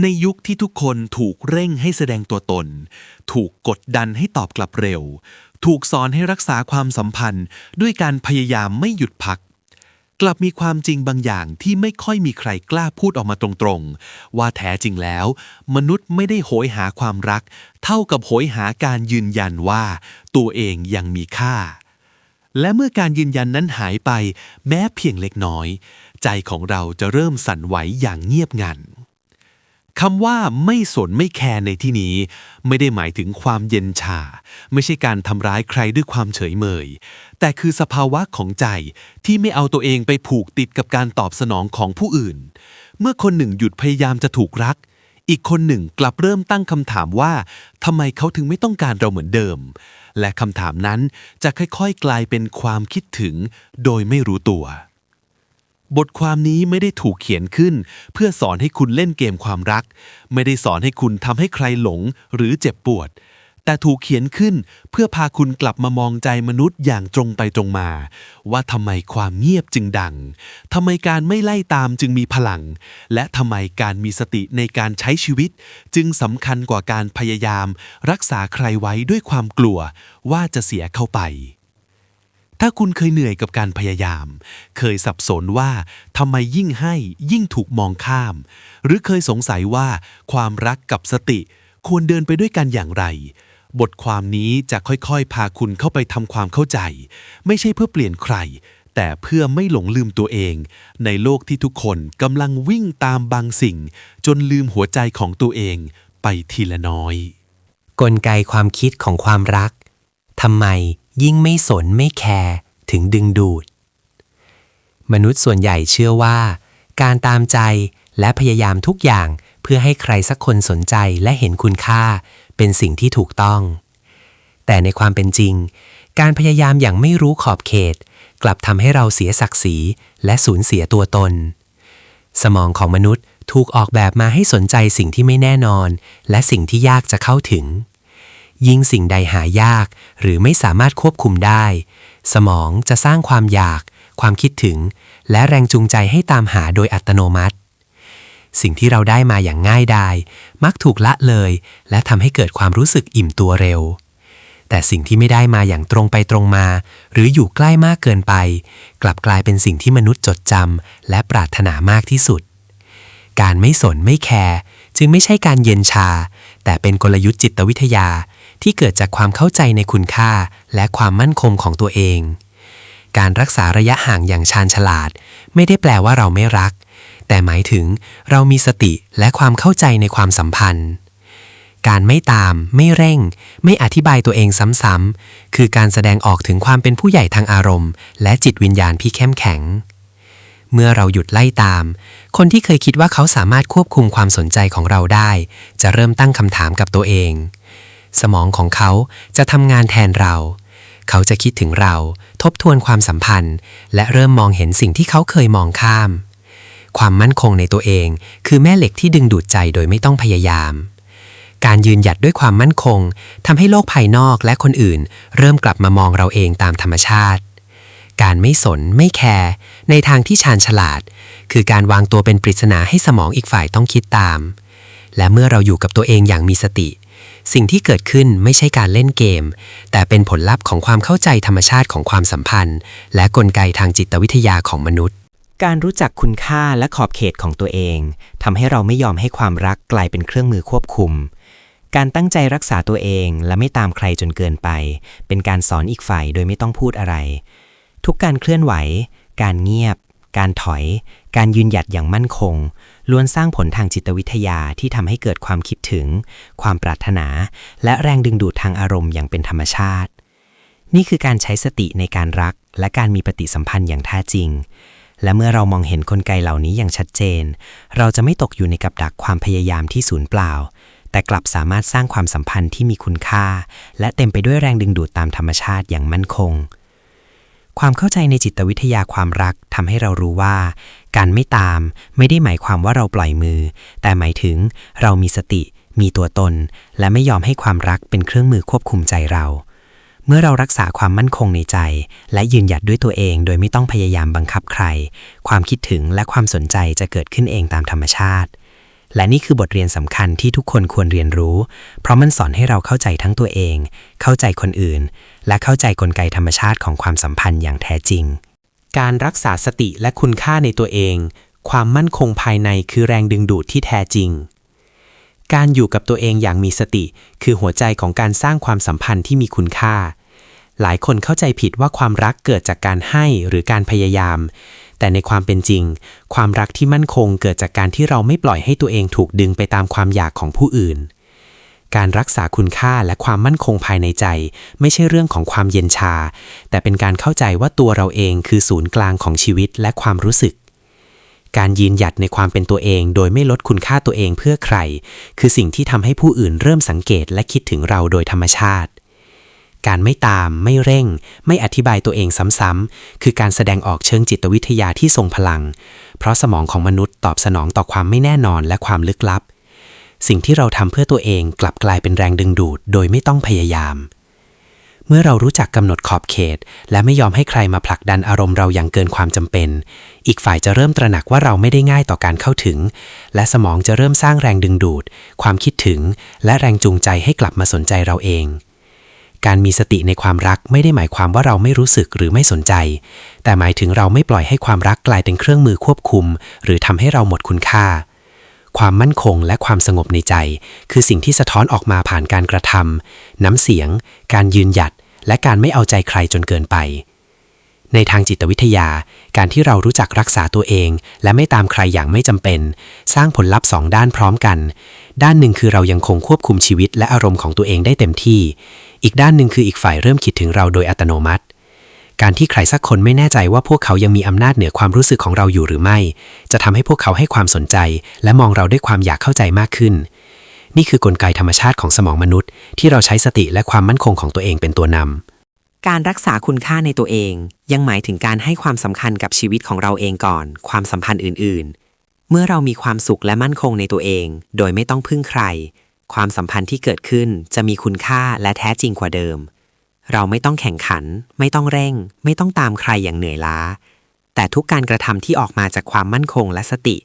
ในยุคที่ทุกคนถูกเร่งให้แสดงตัวตน ถูกกดดันให้ตอบกลับเร็ว ถูกสอนให้รักษาความสัมพันธ์ ด้วยการพยายามไม่หยุดพัก กลับมีความจริงบางอย่างที่ไม่ค่อยมีใครกล้าพูดออกมาตรงๆ ว่าแท้จริงแล้ว มนุษย์ไม่ได้โหยหาความรัก เท่ากับโหยหาการยืนยันว่า ตัวเองยังมีค่าและเมื่อการยืนยันนั้นหายไปแม้เพียงเล็กน้อย ใจของเราจะเริ่มสั่นไหวอย่างเงียบงัน คำว่าไม่สนไม่แคร์ในที่นี้ ไม่ได้หมายถึงความเย็นชา ไม่ใช่การทำร้ายใครด้วยความเฉยเมย แต่คือสภาวะของใจที่ไม่เอาตัวเองไปผูกติดกับการตอบสนองของผู้อื่น เมื่อคนหนึ่งหยุดพยายามจะถูกรัก อีกคนหนึ่งกลับเริ่มตั้งคำถามว่าทำไมเขาถึงไม่ต้องการเราเหมือนเดิม และคำถามนั้นจะค่อยๆ กลายเป็นความคิดถึง โดยไม่รู้ตัว บทความนี้ไม่ได้ถูกเขียนขึ้น เพื่อสอนให้คุณเล่นเกมความรัก ไม่ได้สอนให้คุณทำให้ใครหลงหรือเจ็บปวด แต่ถูกเขียนขึ้นเพื่อพาคุณกลับมามองใจมนุษย์อย่างตรงไปตรงมา ว่าทำไมความเงียบจึงดังทำไมการไม่ไล่ตามจึงมีพลัง และทำไมการมีสติในการใช้ชีวิต จึงสำคัญกว่าการพยายาม รักษาใครไว้ด้วยความกลัวว่าจะเสียเข้าไป ถ้าคุณเคยเหนื่อยกับการพยายาม เคยสับสนว่าทำไมยิ่งให้ยิ่งถูกมองข้าม หรือเคยสงสัยว่าความรักกับสติ ควรเดินไปด้วยกันอย่างไร บทความนี้จะค่อยๆ พาคุณเข้าไปทำความเข้าใจ ไม่ใช่เพื่อเปลี่ยนใคร แต่เพื่อไม่หลงลืมตัวเอง ในโลกที่ทุกคนกำลังวิ่งตามบางสิ่ง จนลืมหัวใจของตัวเองไปทีละน้อย กลไกความคิดของความรักทำไม ยิ่งไม่สนไม่แคร์ถึงดึงดูด มนุษย์ส่วนใหญ่เชื่อว่า การตามใจและพยายามทุกอย่างเพื่อให้ใครสักคนสนใจและเห็นคุณค่าเป็นสิ่งที่ถูกต้อง แต่ในความเป็นจริง การพยายามอย่างไม่รู้ขอบเขต กลับทำให้เราเสียศักดิ์ศรีและสูญเสียตัวตน สมองของมนุษย์ถูกออกแบบมาให้สนใจสิ่งที่ไม่แน่นอน และสิ่งที่ยากจะเข้าถึง ยิ่งสิ่งใดหายาก หรือไม่สามารถควบคุมได้ สมองจะสร้างความอยาก ความคิดถึง และแรงจูงใจให้ตามหาโดยอัตโนมัติ สิ่งที่เราได้มาอย่างง่ายดาย มักถูกละเลย และทำให้เกิดความรู้สึกอิ่มตัวเร็ว แต่สิ่งที่ไม่ได้มาอย่างตรงไปตรงมา หรืออยู่ใกล้มากเกินไป กลับกลายเป็นสิ่งที่มนุษย์จดจำและปรารถนามากที่สุด การไม่สนไม่แคร์จึงไม่ใช่การเย็นชา แต่เป็นกลยุทธ์จิตวิทยา ที่เกิดจากความเข้าใจในคุณค่า และความมั่นคงของตัวเอง การรักษาระยะห่างอย่างชาญฉลาด ไม่ได้แปลว่าเราไม่รัก แต่หมายถึงเรามีสติและความเข้าใจในความสัมพันธ์ การไม่ตาม ไม่เร่ง ไม่อธิบายตัวเองซ้ำๆคือการแสดงออกถึงความเป็นผู้ใหญ่ทางอารมณ์ และจิตวิญญาณที่เข้มแข็งเมื่อเราหยุดไล่ตาม คนที่เคยคิดว่าเขาสามารถควบคุมความสนใจของเราได้ จะเริ่มตั้งคำถามกับตัวเอง สมองของเขาจะทำงานแทนเรา เขาจะคิดถึงเรา ทบทวนความสัมพันธ์ และเริ่มมองเห็นสิ่งที่เขาเคยมองข้าม ความมั่นคงในตัวเอง คือแม่เหล็กที่ดึงดูดใจโดยไม่ต้องพยายาม การยืนหยัดด้วยความมั่นคงทำให้โลกภายนอกและคนอื่น เริ่มกลับมามองเราเองตามธรรมชาติ การไม่สนไม่แคร์ในทางที่ชาญฉลาด คือการวางตัวเป็นปริศนาให้สมองอีกฝ่ายต้องคิดตาม และเมื่อเราอยู่กับตัวเองอย่างมีสติ สิ่งที่เกิดขึ้นไม่ใช่การเล่นเกม แต่เป็นผลลัพธ์ของความเข้าใจธรรมชาติของความสัมพันธ์ และกลไกทางจิตวิทยาของมนุษย์ การรู้จักคุณค่าและขอบเขตของตัวเองทำให้เราไม่ยอมให้ความรักกลายเป็นเครื่องมือควบคุม การตั้งใจรักษาตัวเองและไม่ตามใครจนเกินไป เป็นการสอนอีกฝ่ายโดยไม่ต้องพูดอะไร ทุกการเคลื่อนไหว การเงียบ การถอย การยืนหยัดอย่างมั่นคง ล้วนสร้างผลทางจิตวิทยาที่ทำให้เกิดความคิดถึง ความปรารถนา และแรงดึงดูดทางอารมณ์อย่างเป็นธรรมชาติ นี่คือการใช้สติในการรัก และการมีปฏิสัมพันธ์อย่างแท้จริง และเมื่อเรามองเห็นกลไกเหล่านี้อย่างชัดเจน เราจะไม่ตกอยู่ในกับดักความพยายามที่สูญเปล่า แต่กลับสามารถสร้างความสัมพันธ์ที่มีคุณค่า และเต็มไปด้วยแรงดึงดูดตามธรรมชาติอย่างมั่นคงความเข้าใจในจิตวิทยาความรักทำให้เรารู้ว่า การไม่ตามไม่ได้หมายความว่าเราปล่อยมือ แต่หมายถึงเรามีสติ มีตัวตน และไม่ยอมให้ความรักเป็นเครื่องมือควบคุมใจเรา เมื่อเรารักษาความมั่นคงในใจ และยืนหยัดด้วยตัวเองโดยไม่ต้องพยายามบังคับใคร ความคิดถึงและความสนใจจะเกิดขึ้นเองตามธรรมชาติ และนี่คือบทเรียนสำคัญที่ทุกคนควรเรียนรู้ เพราะมันสอนให้เราเข้าใจทั้งตัวเอง เข้าใจคนอื่น และเข้าใจกลไกธรรมชาติของความสัมพันธ์อย่างแท้จริง การรักษาสติและคุณค่าในตัวเอง ความมั่นคงภายในคือแรงดึงดูดที่แท้จริง การอยู่กับตัวเองอย่างมีสติ คือหัวใจของการสร้างความสัมพันธ์ที่มีคุณค่า หลายคนเข้าใจผิดว่าความรักเกิดจากการให้หรือการพยายาม แต่ในความเป็นจริง ความรักที่มั่นคงเกิดจากการที่เราไม่ปล่อยให้ตัวเองถูกดึงไปตามความอยากของผู้อื่น การรักษาคุณค่าและความมั่นคงภายในใจ ไม่ใช่เรื่องของความเย็นชา แต่เป็นการเข้าใจว่าตัวเราเองคือศูนย์กลางของชีวิตและความรู้สึก การยืนหยัดในความเป็นตัวเองโดยไม่ลดคุณค่าตัวเองเพื่อใคร คือสิ่งที่ทำให้ผู้อื่นเริ่มสังเกตและคิดถึงเราโดยธรรมชาติ การไม่ตาม ไม่เร่ง ไม่อธิบายตัวเองซ้ำๆคือการแสดงออกเชิงจิตวิทยาที่ทรงพลัง เพราะสมองของมนุษย์ตอบสนองต่อความไม่แน่นอนและความลึกลับ สิ่งที่เราทำเพื่อตัวเองกลับกลายเป็นแรงดึงดูดโดยไม่ต้องพยายาม เมื่อเรารู้จักกำหนดขอบเขต และไม่ยอมให้ใครมาผลักดันอารมณ์เราอย่างเกินความจำเป็น อีกฝ่ายจะเริ่มตระหนักว่าเราไม่ได้ง่ายต่อการเข้าถึง และสมองจะเริ่มสร้างแรงดึงดูด ความคิดถึง และแรงจูงใจให้กลับมาสนใจเราเอง การมีสติในความรักไม่ได้หมายความว่าเราไม่รู้สึกหรือไม่สนใจ แต่หมายถึงเราไม่ปล่อยให้ความรักกลายเป็นเครื่องมือควบคุม หรือทำให้เราหมดคุณค่า ความมั่นคงและความสงบในใจ คือสิ่งที่สะท้อนออกมาผ่านการกระทำน้ำเสียง การยืนหยัด และการไม่เอาใจใครจนเกินไป ในทางจิตวิทยา การที่เรารู้จักรักษาตัวเอง และไม่ตามใครอย่างไม่จำเป็น สร้างผลลัพธ์สองด้านพร้อมกัน ด้านหนึ่งคือเรายังคงควบคุมชีวิตและอารมณ์ของตัวเองได้เต็มที่ อีกด้านหนึ่งคืออีกฝ่ายเริ่มคิดถึงเราโดยอัตโนมัติ การที่ใครสักคนไม่แน่ใจว่าพวกเขายังมีอำนาจเหนือความรู้สึกของเราอยู่หรือไม่ จะทำให้พวกเขาให้ความสนใจ และมองเราด้วยความอยากเข้าใจมากขึ้น นี่คือกลไกธรรมชาติของสมองมนุษย์ ที่เราใช้สติและความมั่นคงของตัวเองเป็นตัวนำการรักษาคุณค่าในตัวเอง ยังหมายถึงการให้ความสำคัญกับชีวิตของเราเองก่อน ความสัมพันธ์อื่น ๆ เมื่อเรามีความสุขและมั่นคงในตัวเอง โดยไม่ต้องพึ่งใคร ความสัมพันธ์ที่เกิดขึ้นจะมีคุณค่าและแท้จริงกว่าเดิม เราไม่ต้องแข่งขัน ไม่ต้องเร่ง ไม่ต้องตามใครอย่างเหนื่อยล้า แต่ทุกการกระทำที่ออกมาจากความมั่นคงและสติ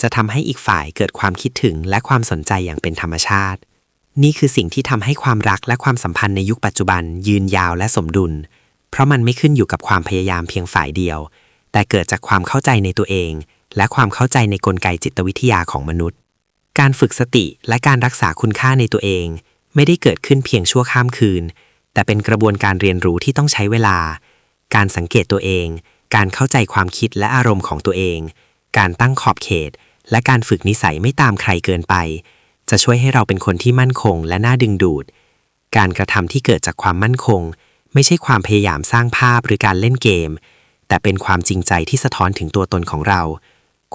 จะทำให้อีกฝ่ายเกิดความคิดถึงและความสนใจอย่างเป็นธรรมชาติ นี่คือสิ่งที่ทำให้ความรักและความสัมพันธ์ในยุคปัจจุบัน ยืนยาวและสมดุล เพราะมันไม่ขึ้นอยู่กับความพยายามเพียงฝ่ายเดียว แต่เกิดจากความเข้าใจในตัวเอง และความเข้าใจในกลไกจิตวิทยาของมนุษย์ การฝึกสติและการรักษาคุณค่าในตัวเอง ไม่ได้เกิดขึ้นเพียงชั่วข้ามคืน แต่เป็นกระบวนการเรียนรู้ที่ต้องใช้เวลา การสังเกตตัวเอง การเข้าใจความคิดและอารมณ์ของตัวเอง การตั้งขอบเขต และการฝึกนิสัยไม่ตามใครเกินไป จะช่วยให้เราเป็นคนที่มั่นคงและน่าดึงดูด การกระทำที่เกิดจากความมั่นคง ไม่ใช่ความพยายามสร้างภาพหรือการเล่นเกม แต่เป็นความจริงใจที่สะท้อนถึงตัวตนของเรา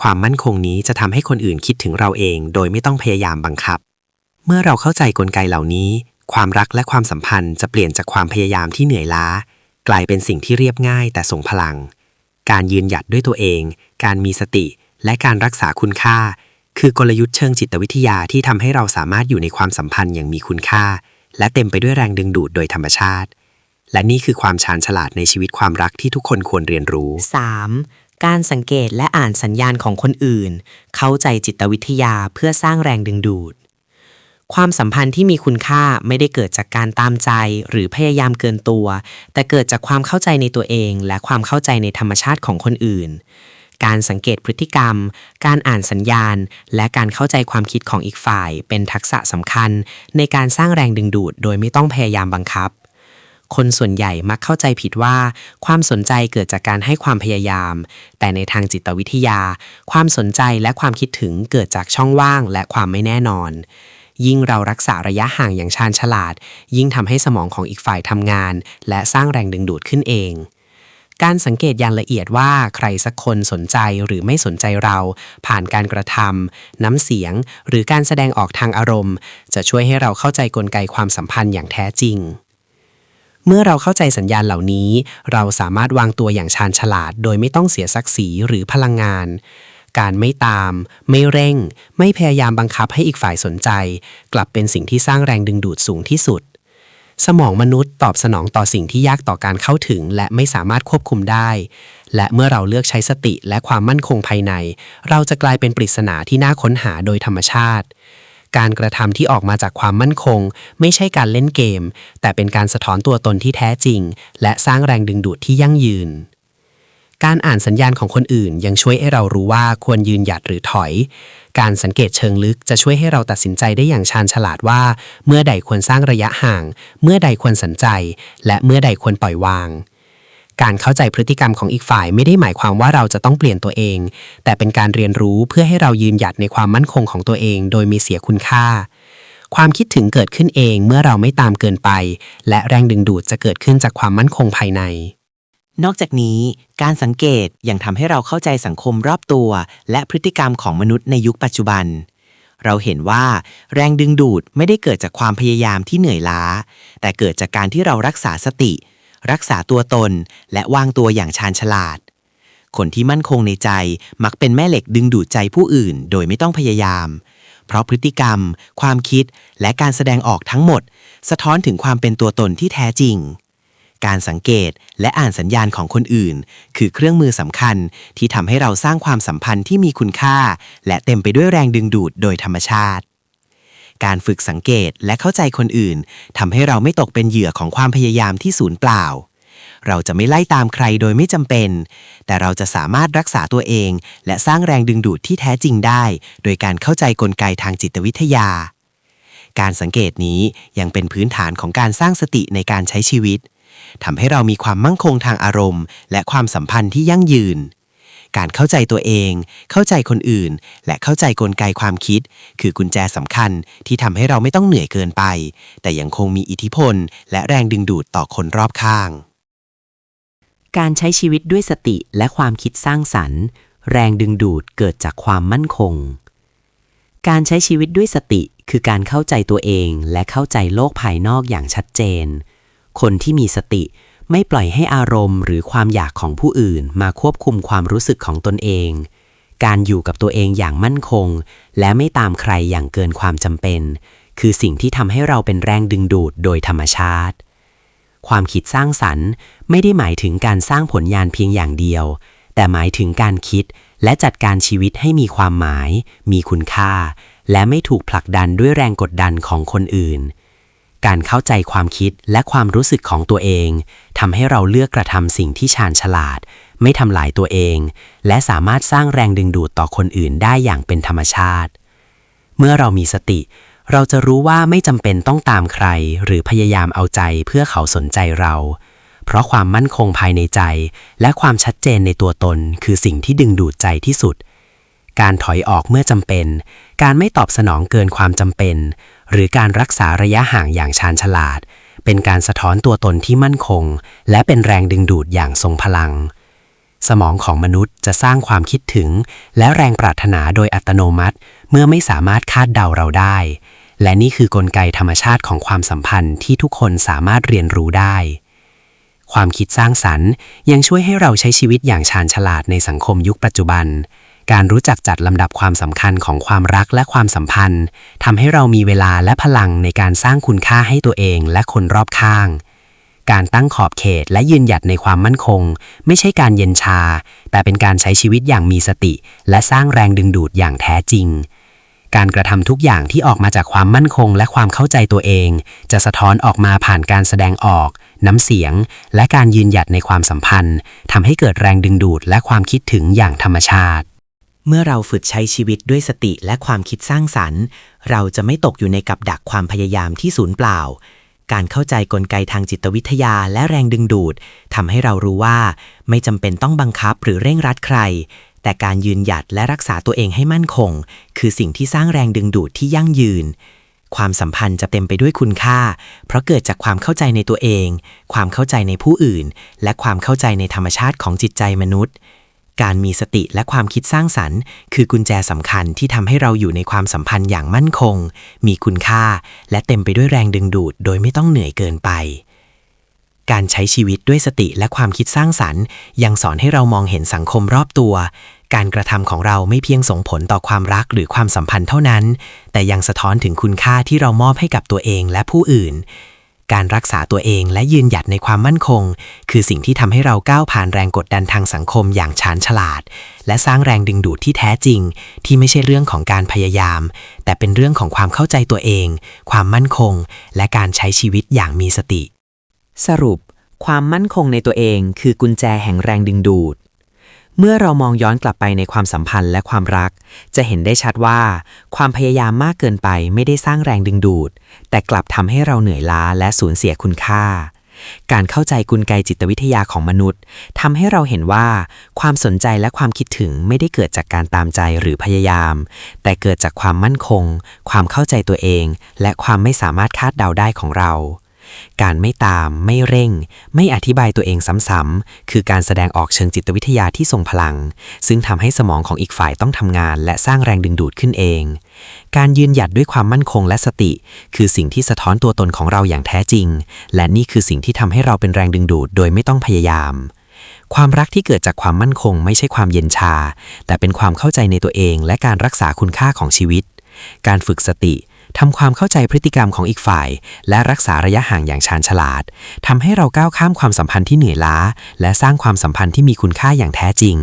ความมั่นคงนี้จะทำให้คนอื่นคิดถึงเราเอง โดยไม่ต้องพยายามบังคับ เมื่อเราเข้าใจกลไกเหล่านี้ ความรักและความสัมพันธ์จะเปลี่ยนจากความพยายามที่เหนื่อยล้า กลายเป็นสิ่งที่เรียบง่ายแต่ทรงพลัง การยืนหยัดด้วยตัวเอง การมีสติ และการรักษาคุณค่า คือกลยุทธ์เชิงจิตวิทยาที่ทำให้เราสามารถอยู่ในความสัมพันธ์อย่างมีคุณค่า และเต็มไปด้วยแรงดึงดูดโดยธรรมชาติ และนี่คือความชาญฉลาดในชีวิตความรักที่ทุกคนควรเรียนรู้ 3. การสังเกตและอ่านสัญญาณของคนอื่น เข้าใจจิตวิทยาเพื่อสร้างแรงดึงดูด ความสัมพันธ์ที่มีคุณค่าไม่ได้เกิดจากการตามใจ หรือพยายามเกินตัว แต่เกิดจากความเข้าใจในตัวเอง และความเข้าใจในธรรมชาติของคนอื่น การสังเกตพฤติกรรม การอ่านสัญญาณ และการเข้าใจความคิดของอีกฝ่าย เป็นทักษะสำคัญ ในการสร้างแรงดึงดูด โดยไม่ต้องพยายามบังคับ คนส่วนใหญ่มักเข้าใจผิดว่า ความสนใจเกิดจากการให้ความพยายาม แต่ในทางจิตวิทยา ความสนใจและความคิดถึงเกิดจากช่องว่าง และความไม่แน่นอน ยิ่งเรารักษาระยะห่างอย่างชาญฉลาด ยิ่งทำให้สมองของอีกฝ่ายทำงาน และสร้างแรงดึงดูดขึ้นเอง การสังเกตอย่างละเอียดว่าใครสักคนสนใจหรือไม่สนใจเรา ผ่านการกระทำน้ำเสียง หรือการแสดงออกทางอารมณ์ จะช่วยให้เราเข้าใจกลไกความสัมพันธ์อย่างแท้จริงเมื่อเราเข้าใจสัญญาณเหล่านี้ เราสามารถวางตัวอย่างชาญฉลาด โดยไม่ต้องเสียศักดิ์ศรีหรือพลังงาน การไม่ตาม ไม่เร่ง ไม่พยายามบังคับให้อีกฝ่ายสนใจ กลับเป็นสิ่งที่สร้างแรงดึงดูดสูงที่สุด สมองมนุษย์ตอบสนองต่อสิ่งที่ยากต่อการเข้าถึง และไม่สามารถควบคุมได้ และเมื่อเราเลือกใช้สติและความมั่นคงภายใน เราจะกลายเป็นปริศนาที่น่าค้นหาโดยธรรมชาติการกระทำที่ออกมาจากความมั่นคง ไม่ใช่การเล่นเกม แต่เป็นการสะท้อนตัวตนที่แท้จริง และสร้างแรงดึงดูดที่ยั่งยืน การอ่านสัญญาณของคนอื่น ยังช่วยให้เรารู้ว่าควรยืนหยัดหรือถอย การสังเกตเชิงลึกจะช่วยให้เราตัดสินใจได้อย่างชาญฉลาดว่า เมื่อใดควรสร้างระยะห่าง เมื่อใดควรสนใจ และเมื่อใดควรปล่อยวางการเข้าใจพฤติกรรมของอีกฝ่ายไม่ได้หมายความว่าเราจะต้องเปลี่ยนตัวเอง แต่เป็นการเรียนรู้เพื่อให้เรายืนหยัดในความมั่นคงของตัวเอง โดยมีเสียคุณค่า ความคิดถึงเกิดขึ้นเองเมื่อเราไม่ตามเกินไป และแรงดึงดูดจะเกิดขึ้นจากความมั่นคงภายใน นอกจากนี้การสังเกตยังทำให้เราเข้าใจสังคมรอบตัว และพฤติกรรมของมนุษย์ในยุคปัจจุบัน เราเห็นว่าแรงดึงดูดไม่ได้เกิดจากความพยายามที่เหนื่อยล้า แต่เกิดจากการที่เรารักษาสติ รักษาตัวตน และวางตัวอย่างชาญฉลาด คนที่มั่นคงในใจมักเป็นแม่เหล็กดึงดูดใจผู้อื่น โดยไม่ต้องพยายาม เพราะพฤติกรรม ความคิด และการแสดงออกทั้งหมด สะท้อนถึงความเป็นตัวตนที่แท้จริง การสังเกต และอ่านสัญญาณของคนอื่น คือเครื่องมือสำคัญที่ทำให้เราสร้างความสัมพันธ์ที่มีคุณค่า และเต็มไปด้วยแรงดึงดูดโดยธรรมชาติ การฝึกสังเกตและเข้าใจคนอื่นทำให้เราไม่ตกเป็นเหยื่อของความพยายามที่สูญเปล่า เราจะไม่ไล่ตามใครโดยไม่จำเป็น แต่เราจะสามารถรักษาตัวเอง และสร้างแรงดึงดูดที่แท้จริงได้ โดยการเข้าใจกลไกทางจิตวิทยาการสังเกตนี้ยังเป็นพื้นฐานของการสร้างสติในการใช้ชีวิต ทำให้เรามีความมั่งคงทางอารมณ์ และความสัมพันธ์ที่ยั่งยืน การเข้าใจตัวเอง เข้าใจคนอื่น และเข้าใจกลไกความคิด คือกุญแจสำคัญที่ทำให้เราไม่ต้องเหนื่อยเกินไป แต่ยังคงมีอิทธิพล และแรงดึงดูดต่อคนรอบข้าง การใช้ชีวิตด้วยสติและความคิดสร้างสรรค์ แรงดึงดูดเกิดจากความมั่นคง การใช้ชีวิตด้วยสติคือการเข้าใจตัวเองและเข้าใจโลกภายนอกอย่างชัดเจน คนที่มีสติ ไม่ปล่อยให้อารมณ์ หรือความอยากของผู้อื่น มาควบคุมความรู้สึกของตนเอง การอยู่กับตัวเองอย่างมั่นคง และไม่ตามใครอย่างเกินความจำเป็น คือสิ่งที่ทำให้เราเป็นแรงดึงดูดโดยธรรมชาติ ความคิดสร้างสรรค์ ไม่ได้หมายถึงการสร้างผลงานเพียงอย่างเดียว แต่หมายถึงการคิดและจัดการชีวิตให้มีความหมาย มีคุณค่า และไม่ถูกผลักดันด้วยแรงกดดันของคนอื่น การเข้าใจความคิดและความรู้สึกของตัวเองทำให้เราเลือกกระทำสิ่งที่ชาญฉลาด ไม่ทำลายตัวเอง และสามารถสร้างแรงดึงดูดต่อคนอื่นได้อย่างเป็นธรรมชาติ เมื่อเรามีสติ เราจะรู้ว่าไม่จำเป็นต้องตามใคร หรือพยายามเอาใจเพื่อเขาสนใจเรา เพราะความมั่นคงภายในใจ และความชัดเจนในตัวตน คือสิ่งที่ดึงดูดใจที่สุดการถอยออกเมื่อจำเป็น การไม่ตอบสนองเกินความจำเป็น หรือการรักษาระยะห่างอย่างชาญฉลาด เป็นการสะท้อนตัวตนที่มั่นคง และเป็นแรงดึงดูดอย่างทรงพลัง สมองของมนุษย์จะสร้างความคิดถึง และแรงปรารถนาโดยอัตโนมัติ เมื่อไม่สามารถคาดเดาเราได้ และนี่คือกลไกธรรมชาติของความสัมพันธ์ที่ทุกคนสามารถเรียนรู้ได้ ความคิดสร้างสรรค์ยังช่วยให้เราใช้ชีวิตอย่างชาญฉลาดในสังคมยุคปัจจุบัน การรู้จักจัดลำดับความสำคัญของความรักและความสัมพันธ์ทำให้เรามีเวลาและพลังในการสร้างคุณค่าให้ตัวเองและคนรอบข้าง การตั้งขอบเขตและยืนหยัดในความมั่นคง ไม่ใช่การเย็นชา แต่เป็นการใช้ชีวิตอย่างมีสติ และสร้างแรงดึงดูดอย่างแท้จริง การกระทำทุกอย่างที่ออกมาจากความมั่นคงและความเข้าใจตัวเอง จะสะท้อนออกมาผ่านการแสดงออก น้ำเสียง และการยืนหยัดในความสัมพันธ์ทำให้เกิดแรงดึงดูดและความคิดถึงอย่างธรรมชาติ เมื่อเราฝึกใช้ชีวิตด้วยสติและความคิดสร้างสรรค์ เราจะไม่ตกอยู่ในกับดักความพยายามที่สูญเปล่า การเข้าใจกลไกทางจิตวิทยาและแรงดึงดูดทำให้เรารู้ว่า ไม่จำเป็นต้องบังคับหรือเร่งรัดใคร แต่การยืนหยัดและรักษาตัวเองให้มั่นคง คือสิ่งที่สร้างแรงดึงดูดที่ยั่งยืน ความสัมพันธ์จะเต็มไปด้วยคุณค่า เพราะเกิดจากความเข้าใจในตัวเอง ความเข้าใจในผู้อื่น และความเข้าใจในธรรมชาติของจิตใจมนุษย์ การมีสติและความคิดสร้างสรรค์ คือกุญแจสำคัญที่ทำให้เราอยู่ในความสัมพันธ์อย่างมั่นคง มีคุณค่า และเต็มไปด้วยแรงดึงดูด โดยไม่ต้องเหนื่อยเกินไป การใช้ชีวิตด้วยสติและความคิดสร้างสรรค์ ยังสอนให้เรามองเห็นสังคมรอบตัว การกระทำของเราไม่เพียงส่งผลต่อความรักหรือความสัมพันธ์เท่านั้น แต่ยังสะท้อนถึงคุณค่าที่เรามอบให้กับตัวเองและผู้อื่น การรักษาตัวเองและยืนหยัดในความมั่นคง คือสิ่งที่ทำให้เราก้าวผ่านแรงกดดันทางสังคมอย่างชาญฉลาด และสร้างแรงดึงดูดที่แท้จริง ที่ไม่ใช่เรื่องของการพยายาม แต่เป็นเรื่องของความเข้าใจตัวเอง ความมั่นคง และการใช้ชีวิตอย่างมีสติ สรุป ความมั่นคงในตัวเอง คือกุญแจแห่งแรงดึงดูด เมื่อเรามองย้อนกลับไปในความสัมพันธ์และความรัก จะเห็นได้ชัดว่า ความพยายามมากเกินไปไม่ได้สร้างแรงดึงดูด แต่กลับทำให้เราเหนื่อยล้าและสูญเสียคุณค่า การเข้าใจกลไกจิตวิทยาของมนุษย์ทำให้เราเห็นว่า ความสนใจและความคิดถึงไม่ได้เกิดจากการตามใจหรือพยายาม แต่เกิดจากความมั่นคง ความเข้าใจตัวเอง และความไม่สามารถคาดเดาได้ของเรา การไม่ตาม ไม่เร่ง ไม่อธิบายตัวเองซ้ำๆคือการแสดงออกเชิงจิตวิทยาที่ทรงพลัง ซึ่งทำให้สมองของอีกฝ่ายต้องทำงาน และสร้างแรงดึงดูดขึ้นเอง การยืนหยัดด้วยความมั่นคงและสติ คือสิ่งที่สะท้อนตัวตนของเราอย่างแท้จริง และนี่คือสิ่งที่ทำให้เราเป็นแรงดึงดูด โดยไม่ต้องพยายามความรักที่เกิดจากความมั่นคงไม่ใช่ความเย็นชา แต่เป็นความเข้าใจในตัวเองและการรักษาคุณค่าของชีวิต การฝึกสติ ทำความเข้าใจพฤติกรรมของอีกฝ่าย และรักษาระยะห่างอย่างชาญฉลาดทำให้เราก้าวข้ามความสัมพันธ์ที่เหนื่อยล้า และสร้างความสัมพันธ์ที่มีคุณค่าอย่างแท้จริง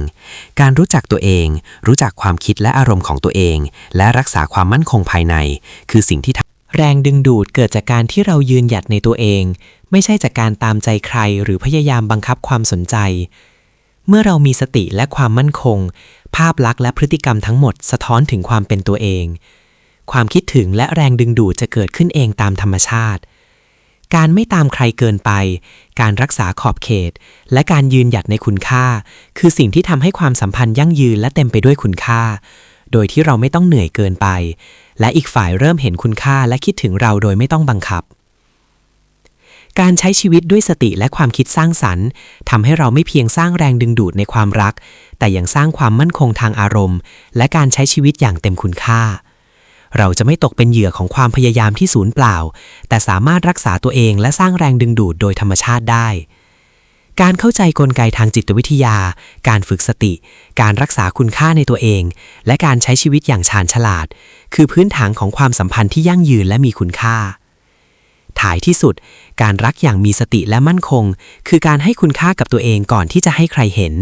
การรู้จักตัวเอง รู้จักความคิดและอารมณ์ของตัวเอง และรักษาความมั่นคงภายใน คือสิ่งที่แรงดึงดูดเกิดจากการที่เรายืนหยัดในตัวเอง ไม่ใช่จากการตามใจใครหรือพยายามบังคับความสนใจ เมื่อเรามีสติและความมั่นคง ภาพลักษณ์และพฤติกรรมทั้งหมดสะท้อนถึงความเป็นตัวเอง ความคิดถึงและแรงดึงดูดจะเกิดขึ้นเองตามธรรมชาติ การไม่ตามใครเกินไป การรักษาขอบเขต และการยืนหยัดในคุณค่า คือสิ่งที่ทำให้ความสัมพันธ์ยั่งยืนและเต็มไปด้วยคุณค่า โดยที่เราไม่ต้องเหนื่อยเกินไป และอีกฝ่ายเริ่มเห็นคุณค่าและคิดถึงเราโดยไม่ต้องบังคับการใช้ชีวิตด้วยสติและความคิดสร้างสรรค์ทำให้เราไม่เพียงสร้างแรงดึงดูดในความรัก แต่ยังสร้างความมั่นคงทางอารมณ์ และการใช้ชีวิตอย่างเต็มคุณค่า เราจะไม่ตกเป็นเหยื่อของความพยายามที่สูญเปล่า แต่สามารถรักษาตัวเองและสร้างแรงดึงดูดโดยธรรมชาติได้ การเข้าใจกลไกทางจิตวิทยา การฝึกสติ การรักษาคุณค่าในตัวเอง และการใช้ชีวิตอย่างชาญฉลาด คือพื้นฐานของความสัมพันธ์ที่ยั่งยืนและมีคุณค่าถ่ายที่สุด การรักอย่างมีสติและมั่นคง คือการให้คุณค่ากับตัวเองก่อนที่จะให้ใครเห็น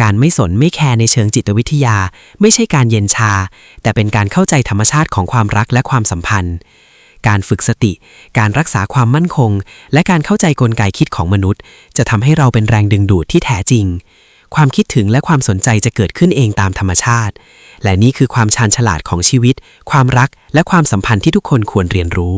การไม่สนไม่แคร์ในเชิงจิตวิทยา ไม่ใช่การเย็นชา แต่เป็นการเข้าใจธรรมชาติของความรักและความสัมพันธ์ การฝึกสติ การรักษาความมั่นคง และการเข้าใจกลไกคิดของมนุษย์ จะทำให้เราเป็นแรงดึงดูดที่แท้จริง ความคิดถึงและความสนใจจะเกิดขึ้นเองตามธรรมชาติ และนี่คือความชาญฉลาดของชีวิต ความรักและความสัมพันธ์ที่ทุกคนควรเรียนรู้